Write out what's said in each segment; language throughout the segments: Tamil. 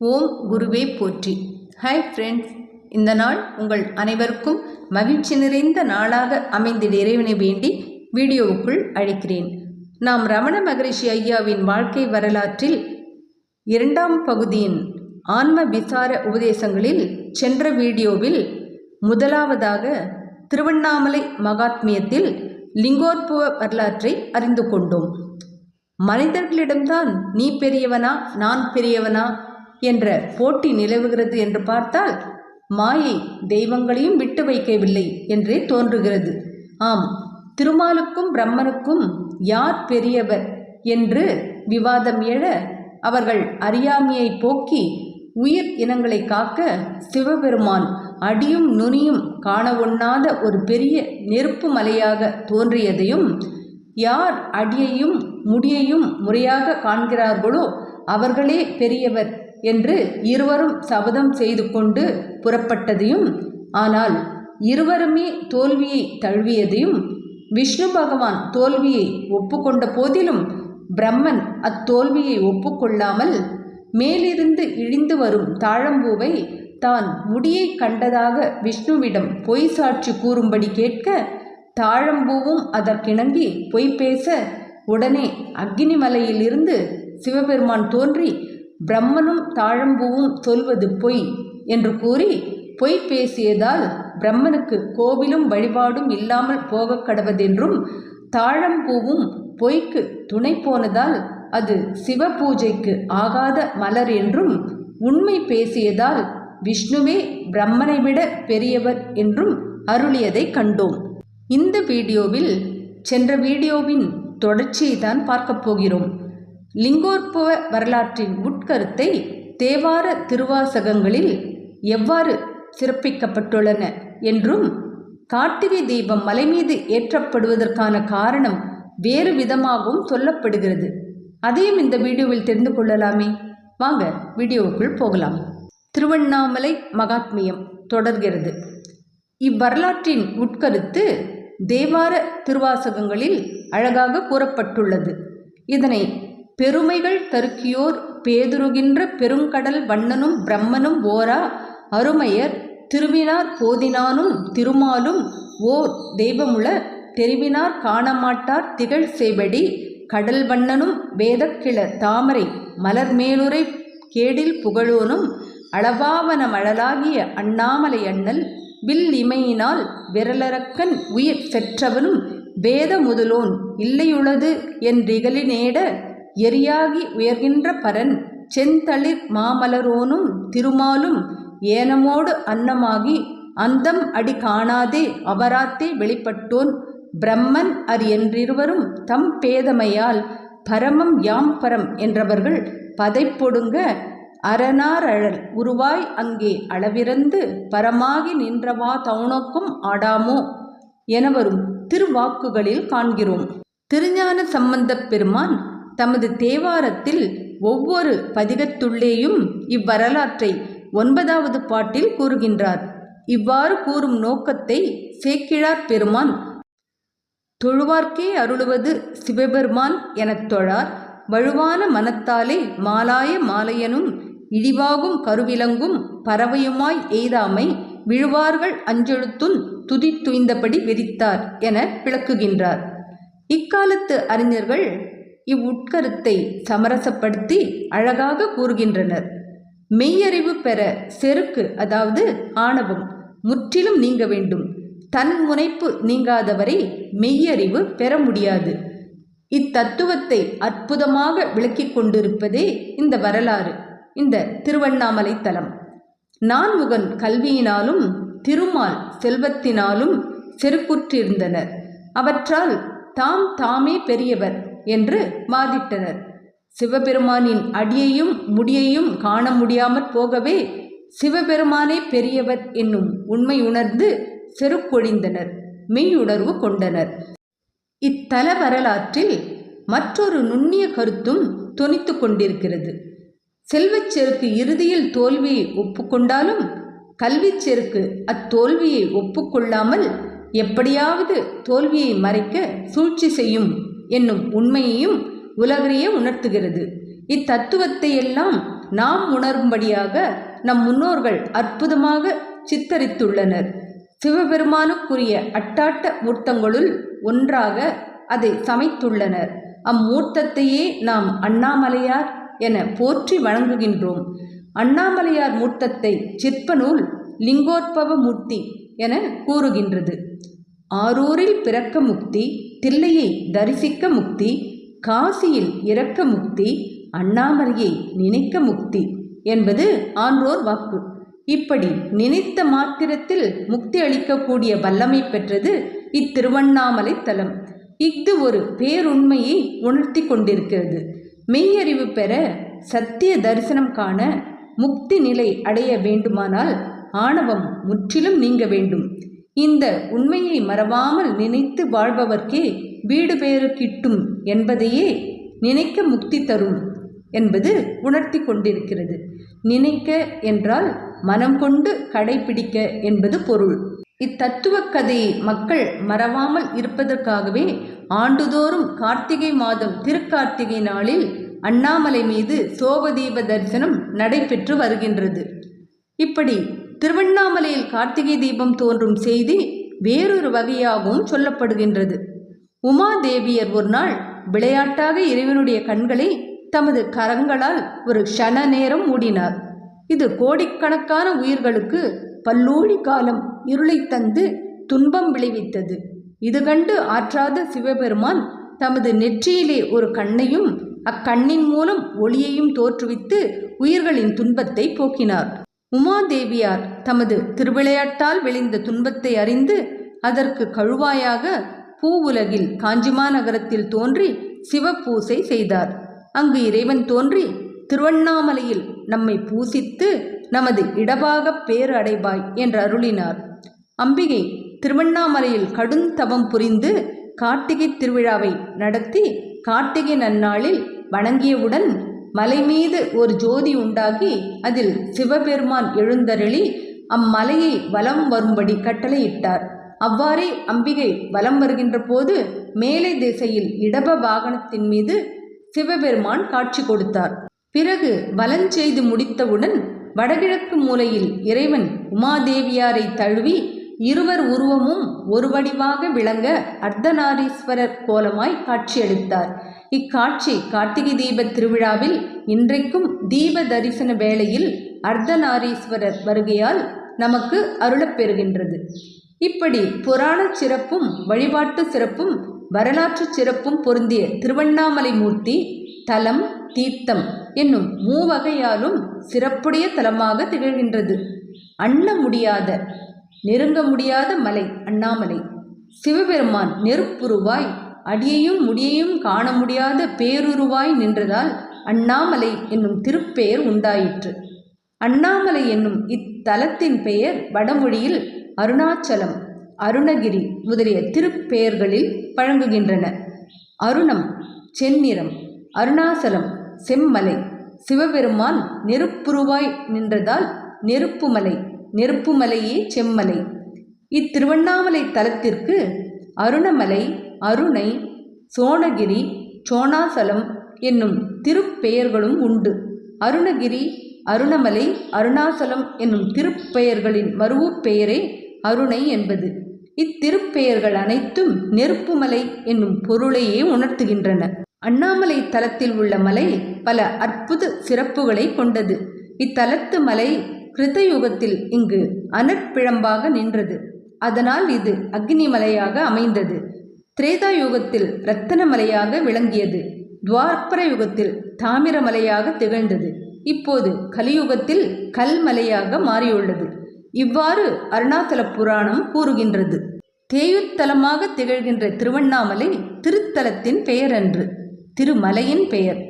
ஓம் குருவே போற்றி. ஹாய் ஃப்ரெண்ட்ஸ் இந்த நாள் உங்கள் அனைவருக்கும் மகிழ்ச்சி நிறைந்த நாளாக அமைந்திட இறைவனை வேண்டி வீடியோவுக்குள் அழைக்கிறேன். நாம் ரமண மகரிஷி ஐயாவின் வாழ்க்கை வரலாற்றில் இரண்டாம் பகுதியின் ஆன்ம விசார உபதேசங்களில் சென்ற வீடியோவில் முதலாவதாக திருவண்ணாமலை மகாத்மியத்தில் லிங்கோற்புவ வரலாற்றை அறிந்து கொண்டோம். மனிதர்களிடம்தான் நீ பெரியவனா நான் பெரியவனா என்ற போட்டி நிலவுகிறது என்று பார்த்தால் மாயை தெய்வங்களையும் விட்டு வைக்கவில்லை என்றே தோன்றுகிறது. ஆம் திருமாலுக்கும் பிரம்மனுக்கும் யார் பெரியவர் என்று விவாதம் எழ அவர்கள் அறியாமையை போக்கி உயிர் இனங்களை காக்க சிவபெருமான் அடியும் நுனியும் காண ஒண்ணாத ஒரு பெரிய நெருப்பு மலையாக தோன்றியதையும் யார் அடியையும் முடியையும் முறையாக காண்கிறார்களோ அவர்களே பெரியவர் என்று இருவரும் சபதம் செய்து கொண்டு புறப்பட்டதையும் ஆனால் இருவருமே தோல்வியை தழுவியதையும் விஷ்ணு பகவான் தோல்வியை ஒப்புக்கொண்ட போதிலும் பிரம்மன் அத்தோல்வியை ஒப்புக்கொள்ளாமல் மேலிருந்து இழிந்து வரும் தாழம்பூவை தான் முடியை கண்டதாக விஷ்ணுவிடம் பொய் சாட்சி கூறும்படி கேட்க தாழம்பூவும் அதற்கிணங்கி பொய் பேச உடனே அக்னிமலையிலிருந்து சிவபெருமான் தோன்றி பிரம்மனும் தாழம்பூவும் சொல்வது பொய் என்று கூறி பொய் பேசியதால் பிரம்மனுக்கு கோவிலும் வழிபாடும் இல்லாமல் போக கடவதென்றும் தாழம்பூவும் பொய்க்கு துணை போனதால் அது சிவ பூஜைக்கு ஆகாத மலர் என்றும் உண்மை பேசியதால் விஷ்ணுவே பிரம்மனை விட பெரியவர் என்றும் அருளியதை கண்டோம். இந்த வீடியோவில் சென்ற வீடியோவின் தொடர்ச்சியை தான் பார்க்கப் போகிறோம். லிங்கோற்பவ வரலாற்றின் உட்கருத்தை தேவார திருவாசகங்களில் எவ்வாறு சிறப்பிக்கப்பட்டுள்ளன என்றும் கார்த்திகை தீபம் மலை மீது ஏற்றப்படுவதற்கான காரணம் வேறு விதமாகவும் சொல்லப்படுகிறது. அதையும் இந்த வீடியோவில் தெரிந்து கொள்ளலாமே. வாங்க வீடியோவுக்குள் போகலாம். திருவண்ணாமலை மகாத்மியம் தொடர்கிறது. இவ்வரலாற்றின் உட்கருத்து தேவார திருவாசகங்களில் அழகாக கூறப்பட்டுள்ளது. இதனை பெருமைகள் தருக்கியோர் பேதுருகின்ற பெருங்கடல் வண்ணனும் பிரம்மனும் ஓரா அருமையர் திருவினார் போதினானும் திருமாலும் ஓர் தெய்வமுள தெரிவினார் காணமாட்டார் திகழ் செய்படி கடல் வண்ணனும் வேதக்கிள தாமரை மலர் மேலுரை கேடில் புகழோனும் அளவாவன மழலாகிய அண்ணாமலை அண்ணல் வில் இமையினால் விரலரக்கன் உயிர் செற்றவனும் வேத முதலோன் இல்லையுளது என்றிகழினேட எரியாகி உயர்கின்ற பரன் செந்தளிர் மாமலரோனும் திருமாலும் ஏனமோடு அன்னமாகி அந்தம் அடி காணாதே அபராத்தே வெளிப்பட்டோன். பிரம்மன் அர் என்றிருவரும் தம் பேதமையால் பரமம் யாம் பரம் என்றவர்கள் பதைப்பொடுங்க அரணாரழல் உருவாய் அங்கே அளவிறந்து பரமாகி நின்றவா தவுனக்கும் ஆடாமோ என வரும் திருவாக்குகளில் காண்கிறோம். திருஞான சம்பந்தப் பெருமான் தமது தேவாரத்தில் ஒவ்வொரு பதிகத்துள்ளேயும் இவ்வரலாற்றை ஒன்பதாவது பாட்டில் கூறுகின்றார். இவ்வாறு கூறும் நோக்கத்தை சேக்கிழார் பெருமான் தொழுவார்க்கே அருளுவது சிவபெருமான் எனத் தொழார். வழுவான மனத்தாலே மாலாய மாலையனும் இழிவாகும் கருவிலங்கும் பறவையுமாய் எய்தாமை விழுவார்கள் அஞ்செழுத்தும் துதி துய்ந்தபடி விரித்தார் என விளக்குகின்றார். இக்காலத்து அறிஞர்கள் இவ்வுட்கருத்தை சமரசப்படுத்தி அழகாக கூறுகின்றனர். மெய்யறிவு பெற செருக்கு அதாவது ஆணவம் முற்றிலும் நீங்க வேண்டும். தன் முனைப்பு நீங்காதவரை மெய்யறிவு பெற முடியாது. இத்தத்துவத்தை அற்புதமாக விளக்கிக் கொண்டிருப்பதே இந்த வரலாறு இந்த திருவண்ணாமலை தலம் நான்முகன் கல்வியினாலும் திருமால் செல்வத்தினாலும் செருக்குற்றிருந்தனர். அவற்றால் தாம் தாமே பெரியவர். என்று வாதிட்டனர். சிவபெருமானின் அடியையும் முடியையும் காண முடியாமற் போகவே சிவபெருமானே பெரியவர் என்னும் உண்மை உணர்ந்து செருக்கொழிந்தனர் மெய்யுணர்வு கொண்டனர். இத்தல வரலாற்றில் மற்றொரு நுண்ணிய கருத்தும் தொனித்து கொண்டிருக்கிறது. செல்வச் செருக்கு இறுதியில் தோல்வியை ஒப்புக்கொண்டாலும் கல்விச் செருக்கு அத்தோல்வியை ஒப்புக்கொள்ளாமல் எப்படியாவது தோல்வியை மறைக்க சூழ்ச்சி செய்யும் என்னும் உண்மையையும் உலகறிய உணர்த்துகிறது. இத்தத்துவத்தை எல்லாம் நாம் உணரும்படியாக நம் முன்னோர்கள் அற்புதமாக சித்தரித்துள்ளனர். சிவபெருமானுக்குரிய அட்டாட்ட மூர்த்தங்களுள் ஒன்றாக அதை சமைத்துள்ளனர். அம்மூர்த்தத்தையே நாம் அண்ணாமலையார் என போற்றி வணங்குகின்றோம். அண்ணாமலையார் மூர்த்தத்தை சிற்பநூல் லிங்கோற்பவ மூர்த்தி என கூறுகின்றது. ஆரூரில் பிறக்க முக்தி தில்லையை தரிசிக்க முக்தி காசியில் இறக்க முக்தி அண்ணாமலையை நினைக்க முக்தி என்பது ஆன்றோர் வாக்கு. இப்படி நினைத்த மாத்திரத்தில் முக்தி அளிக்கக்கூடிய வல்லமை பெற்றது இத்திருவண்ணாமலை தலம். இஃது ஒரு பேருண்மையை உணர்த்தி கொண்டிருக்கிறது. மெய்யறிவு பெற சத்திய தரிசனம் காண முக்தி நிலை அடைய வேண்டுமானால் ஆணவம் முற்றிலும் நீங்க வேண்டும். இந்த உண்மையை மறவாமல் நினைத்து வாழ்பவர்க்கே வீடு பேறு கிட்டும் என்பதையே நினைக்க முக்தி தரும் என்பது உணர்த்தி கொண்டிருக்கிறது. நினைக்க என்றால் மனம் கொண்டு கடைபிடிக்க என்பது பொருள். இத்தத்துவ கதையை மக்கள் மறவாமல் இருப்பதற்காகவே ஆண்டுதோறும் கார்த்திகை மாதம் திருக்கார்த்திகை நாளில் அண்ணாமலை மீது சோபதீப தரிசனம் நடைபெற்று வருகின்றது. இப்படி திருவண்ணாமலையில் கார்த்திகை தீபம் தோன்றும் செய்தி வேறொரு வகையாகவும் சொல்லப்படுகின்றது. உமாதேவியர் ஒரு நாள் விளையாட்டாக இறைவனுடைய கண்களை தமது கரங்களால் ஒரு க்ஷண நேரம் மூடினார். இது கோடிக்கணக்கான உயிர்களுக்கு பல்லூழி காலம் இருளை தந்து துன்பம் விளைவித்தது. இது கண்டு ஆற்றாத சிவபெருமான் தமது நெற்றியிலே ஒரு கண்ணையும் அக்கண்ணின் மூலம் ஒளியையும் தோற்றுவித்து உயிர்களின் துன்பத்தை போக்கினார். உமாதேவியார் தமது திருவிளையாட்டால் விளைந்த துன்பத்தை அறிந்து அதற்கு கழுவாயாக பூவுலகில் காஞ்சிமா நகரத்தில் தோன்றி சிவபூசை செய்தார். அங்கு இறைவன் தோன்றி திருவண்ணாமலையில் நம்மை பூசித்து நமது இடபாக பேறு அடைவாய் என்று அருளினார். அம்பிகை திருவண்ணாமலையில் கடுந்தவம் புரிந்து கார்த்திகை திருவிழாவை நடத்தி கார்த்திகை நன்னாளில் வணங்கியவுடன் மலை மீது ஒரு ஜோதி உண்டாகி அதில் சிவபெருமான் எழுந்தருளி அம்மலையை வலம் வரும்படி கட்டளையிட்டார். அவ்வாறே அம்பிகை வலம் வருகின்ற போது மேலை திசையில் இடப வாகனத்தின் மீது சிவபெருமான் காட்சி கொடுத்தார். பிறகு வலஞ்செய்து முடித்தவுடன் வடகிழக்கு மூலையில் இறைவன் உமாதேவியாரை தழுவி இருவர் உருவமும் ஒரு வடிவாக விளங்க அர்த்தநாரீஸ்வரர் கோலமாய் காட்சியளித்தார். இக்காட்சி கார்த்திகை தீப திருவிழாவில் இன்றைக்கும் தீப தரிசன வேளையில் அர்த்தநாரீஸ்வரர் வருகையால் நமக்கு அருளப்பெறுகின்றது. இப்படி புராண சிறப்பும் வழிபாட்டு சிறப்பும் வரலாற்று சிறப்பும் பொருந்திய திருவண்ணாமலை மூர்த்தி தலம் தீர்த்தம் என்னும் மூவகையாலும் சிறப்புடைய தலமாக திகழ்கின்றது. அண்ண முடியாத நெருங்க முடியாத மலை அண்ணாமலை. சிவபெருமான் நெருப்புருவாய் அடியையும் முடியையும் காண முடியாத பேருருவாய் நின்றதால் அண்ணாமலை என்னும் திருப்பெயர் உண்டாயிற்று. அண்ணாமலை என்னும் இத்தலத்தின் பெயர் வடமொழியில் அருணாச்சலம் அருணகிரி முதலிய திருப்பெயர்களில் பழங்குகின்றன. அருணம் செந்நிறம் அருணாசலம் செம்மலை சிவபெருமான் நெருப்புருவாய் நின்றதால் நெருப்புமலை நெருப்புமலையே செம்மலை. இத்திருவண்ணாமலை தலத்திற்கு அருணமலை அருணை சோணகிரி சோணாசலம் என்னும் திருப்பெயர்களும் உண்டு. அருணகிரி அருணமலை அருணாசலம் என்னும் திருப்பெயர்களின் மருவுப் பெயரே அருணை என்பது. இத்திருப்பெயர்கள் அனைத்தும் நெருப்புமலை என்னும் பொருளையே உணர்த்துகின்றன. அண்ணாமலை தலத்தில் உள்ள மலை பல அற்புத சிறப்புகளை கொண்டது. இத்தலத்து மலை கிருதயுகத்தில் இங்கு அனற்பிழம்பாக நின்றது. அதனால் இது அக்னி மலையாக அமைந்தது. திரேதா யுகத்தில் ரத்தனமலையாக விளங்கியது. துவார்ப்பர யுகத்தில் தாமிரமலையாக திகழ்ந்தது. இப்போது கலியுகத்தில் கல்மலையாக மாறியுள்ளது. இவ்வாறு அருணாச்சல புராணம் கூறுகின்றது. தேயுத்தலமாக திகழ்கின்ற திருவண்ணாமலை திருத்தலத்தின் பெயரன்று. திருமலையின் பெயர்.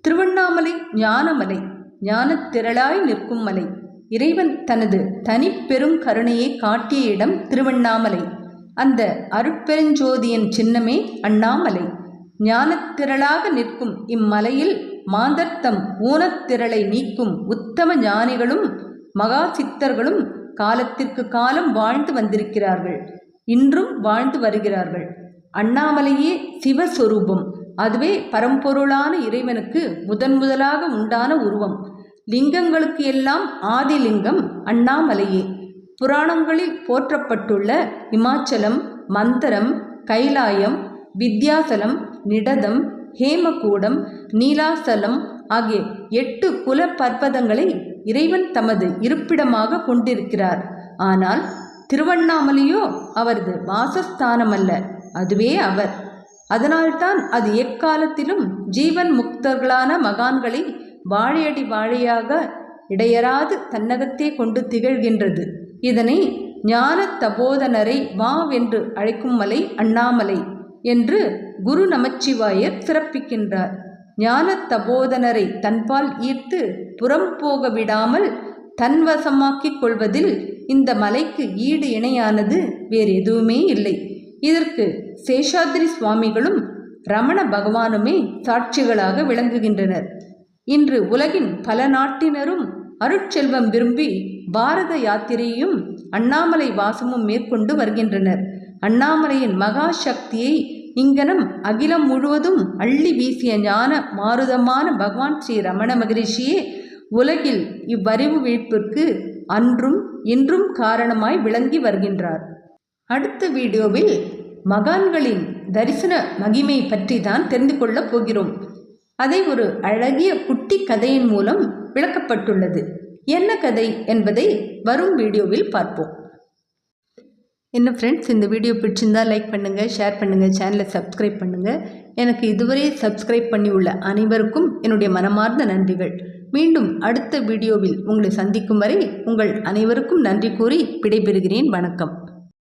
திருவண்ணாமலை ஞானமலை. ஞானத்திரளாய் நிற்கும் மலை. இறைவன் தனது தனிப்பெரும் கருணையை காட்டிய இடம் திருவண்ணாமலை. அந்த அருட்பெருஞ்சோதியின் சின்னமே அண்ணாமலை. ஞானத்திரளாக நிற்கும் இம்மலையில் மாந்தர்த்தம் ஊனத்திரளை நீக்கும் உத்தம ஞானிகளும் மகா சித்தர்களும் காலத்திற்கு காலம் வாழ்ந்து வந்திருக்கிறார்கள். இன்றும் வாழ்ந்து வருகிறார்கள். அண்ணாமலையே சிவஸ்வரூபம். அதுவே பரம்பொருளான இறைவனுக்கு முதன் முதலாக உண்டான உருவம். லிங்கங்களுக்கு எல்லாம் ஆதிலிங்கம் அண்ணாமலையே. புராணங்களில் போற்றப்பட்டுள்ள இமாச்சலம் மந்தரம் கைலாயம் வித்யாசலம் நிடதம் ஹேமகூடம் நீலாசலம் ஆகிய எட்டு குல பர்வதங்களை இறைவன் தமது இருப்பிடமாக கொண்டிருக்கிறார். ஆனால் திருவண்ணாமலையோ அவரது வாசஸ்தானம் அல்ல அதுவே அவர். அதனால்தான் அது எக்காலத்திலும் ஜீவன் முக்தர்களான மகான்களை வாழையடி வாழையாக இடையராது தன்னகத்தே கொண்டு திகழ்கின்றது. இதனை ஞான தபோதனரை வாவென்று அழைக்கும் மலை அண்ணாமலை என்று குரு நமச்சிவாயர் சிறப்பிக்கின்றார். ஞான தபோதனரை தன்பால் ஈர்த்து புறம் போக விடாமல் தன்வசமாக்கிக் கொள்வதில் இந்த மலைக்கு ஈடு இணையானது வேறு எதுவுமே இல்லை. இதற்கு சேஷாத்ரி சுவாமிகளும் ரமண பகவானுமே சாட்சிகளாக விளங்குகின்றனர். இன்று உலகின் பல நாட்டினரும் அருட்செல்வம் விரும்பி பாரத யாத்திரையும் அண்ணாமலை வாசமும் மேற்கொண்டு வருகின்றனர். அண்ணாமலையின் மகா சக்தியை இங்கனம் அகிலம் முழுவதும் அள்ளி வீசிய ஞான மாருதமான பகவான் ஸ்ரீ ரமண மகரிஷியே உலகில் இவ்வறிவு விழிப்பிற்கு அன்றும் இன்றும் காரணமாய் விளங்கி வருகின்றார். அடுத்த வீடியோவில் மகான்களின் தரிசன மகிமை பற்றி தான் தெரிந்து கொள்ளப் போகிறோம். அதை ஒரு அழகிய குட்டி கதையின் மூலம் விளக்கப்பட்டுள்ளது. என்ன கதை என்பதை வரும் வீடியோவில் பார்ப்போம். என்ன ஃப்ரெண்ட்ஸ் இந்த வீடியோ பிடிச்சிருந்தா லைக் பண்ணுங்கள் ஷேர் பண்ணுங்கள் சேனலை சப்ஸ்கிரைப் பண்ணுங்கள் எனக்கு இதுவரை சப்ஸ்கிரைப் பண்ணியுள்ள அனைவருக்கும் என்னுடைய மனமார்ந்த நன்றிகள். மீண்டும் அடுத்த வீடியோவில் உங்களை சந்திக்கும் வரை உங்கள் அனைவருக்கும் நன்றி கூறி விடைபெறுகிறேன். வணக்கம்.